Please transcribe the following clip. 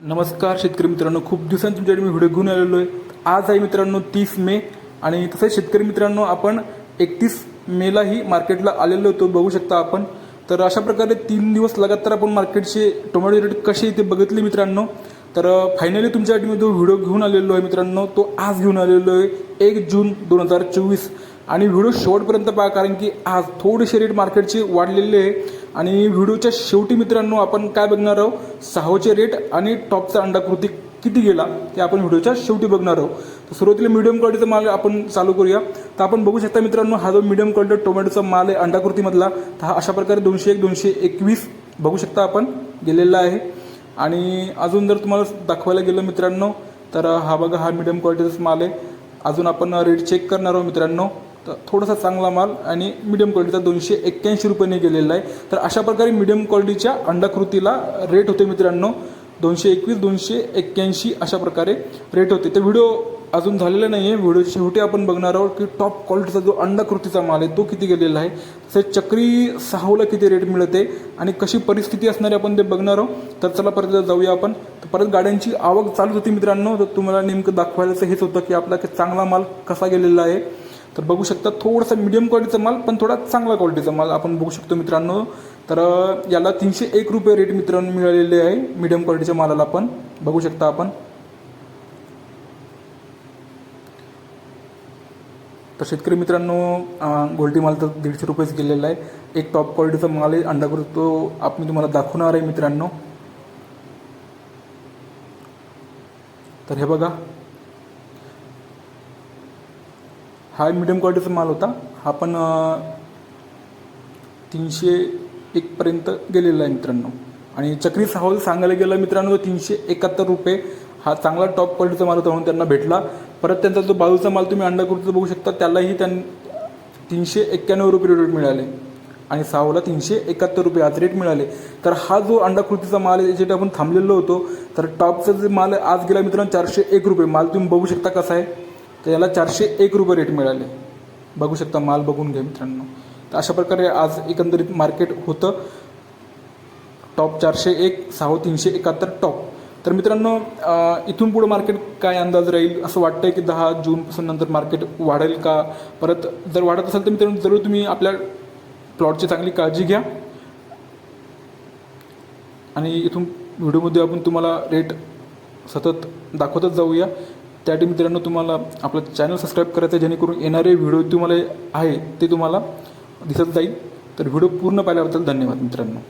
नमस्कार शेतकरी मित्रांनो खूप दिवसांनी तुमच्याकडे मी व्हिडिओ घेऊन आलेलो आहे. आज आहे मित्रांनो तीस मे आणि तसेच शेतकरी मित्रांनो आपण एकतीस मेलाही मार्केटला आलेलो होतो बघू शकता आपण. तर अशा प्रकारे तीन दिवस लगातार आपण मार्केटचे टोमॅटो रेट कसे ते बघितले मित्रांनो. तर फायनली तुमच्यासाठी मी जो व्हिडिओ घेऊन आलेलो आहे मित्रांनो तो आज घेऊन आलेलो आहे एक जून दोन हजार चोवीस. आणि व्हिडिओ शेवटपर्यंत पहा कारण की आज थोडेसे रेट मार्केटचे वाढलेले आहे. आणि व्हिडिओच्या शेवटी मित्रांनो आपण काय बघणार आहोत? सहावचे रेट आणि टॉपचा अंडाकृती किती गेला ते आपण व्हिडिओच्या शेवटी बघणार आहोत. तर सुरुवातीला मिडियम क्वालिटीचा माल आपण चालू करूया. तर आपण बघू शकता मित्रांनो हा जो मिडियम क्वालिटी टोमॅटोचा माल आहे अंडाकृतीमधला तर हा अशा प्रकारे दोनशे एक दोनशे एकवीस बघू शकता आपण गेलेला आहे. आणि अजून जर तुम्हाला दाखवायला गेलं मित्रांनो तर हा बघा हा मिडियम क्वालिटीचाच माल आहे. अजून आपण रेट चेक करणार आहोत मित्रांनो. तर थोडासा चांगला माल आणि मिडियम क्वालिटीचा दोनशे एक्क्याऐंशी रुपयाने गेलेला आहे. तर अशा प्रकारे मिडियम क्वालिटीच्या अंडाकृतीला रेट होते मित्रांनो. दोनशे एकवीस दोनशे एक्क्याऐंशी अशा प्रकारे रेट होते. तर व्हिडिओ अजून झालेला नाही आहे व्हिडिओच्या शेवटी आपण बघणार आहोत की टॉप क्वालिटीचा जो अंडाकृतीचा माल आहे तो किती गेलेला आहे. तसेच चक्री सहावला किती रेट मिळते आणि कशी परिस्थिती असणारी आपण ते बघणार आहोत. तर चला परत जाऊया आपण. तर परत गाड्यांची आवक चालू होती मित्रांनो. तर तुम्हाला नेमकं दाखवायचं हेच होतं की आपला चांगला माल कसा गेलेला आहे. तर बघू शकता थोडासा मिडियम क्वालिटीचा माल पण थोडा चांगला क्वालिटीचा माल आपण बघू शकतो मित्रांनो. तर याला तीनशे एक रुपये रेट मित्रांनो मिळालेले आहे मिडियम क्वालिटीच्या मालाला पण. बघू शकता आपण. तर शेतकरी मित्रांनो अं, गोल्टी माल तर दीडशे रुपयेच गेलेला आहे. एक टॉप क्वालिटीचा माल आहे अंडाकृत तो आपण तुम्हाला दाखवणार आहे मित्रांनो. तर हे बघा. हा मिडियम क्वालिटीचा माल होता. हा पण तीनशे एकपर्यंत गेलेला आहे मित्रांनो. आणि चक्री साहोल सांगायला गेलं मित्रांनो तीनशे एकाहत्तर रुपये हा चांगला टॉप क्वालिटीचा माल होता म्हणून त्यांना भेटला. परत त्यांचा जो बाजूचा माल तुम्ही अंडाकृतीचा बघू शकता त्यालाही त्यां तीनशे एक्क्याण्णव रुपये रेट मिळाले. आणि सावला तीनशे एकाहत्तर रुपये आज रेट मिळाले. तर हा जो अंडाकृतीचा माल आहे याच्यासाठी आपण थांबलेलो होतो. तर टॉपचा जे माल आज गेला मित्रांनो चारशे एक रुपये. माल तुम्ही बघू शकता कसा आहे. तर याला चारशे एक रुपये रेट मिळाले. बघू शकता माल बघून घ्या मित्रांनो. तर अशा प्रकारे आज एकंदरीत मार्केट होतं. टॉप चारशे एक सहा तीनशे एकाहत्तर टॉप तर मित्रांनो इथून पुढं मार्केट काय अंदाज राहील? असं वाटतंय की दहा जूनपासून नंतर मार्केट वाढेल का? परत जर वाढत असेल तर मित्रांनो जरूर तुम्ही आपल्या प्लॉटची चांगली काळजी घ्या. आणि इथून व्हिडिओमध्ये आपण तुम्हाला रेट सतत दाखवतच जाऊया. त्यासाठी मित्रांनो तुम्हाला आपलं चॅनल सबस्क्राईब करायचं आहे जेणेकरून येणारे व्हिडिओ तुम्हाला आहे ते तुम्हाला दिसत जाईल. तर व्हिडिओ पूर्ण पाहिल्याबद्दल धन्यवाद मित्रांनो.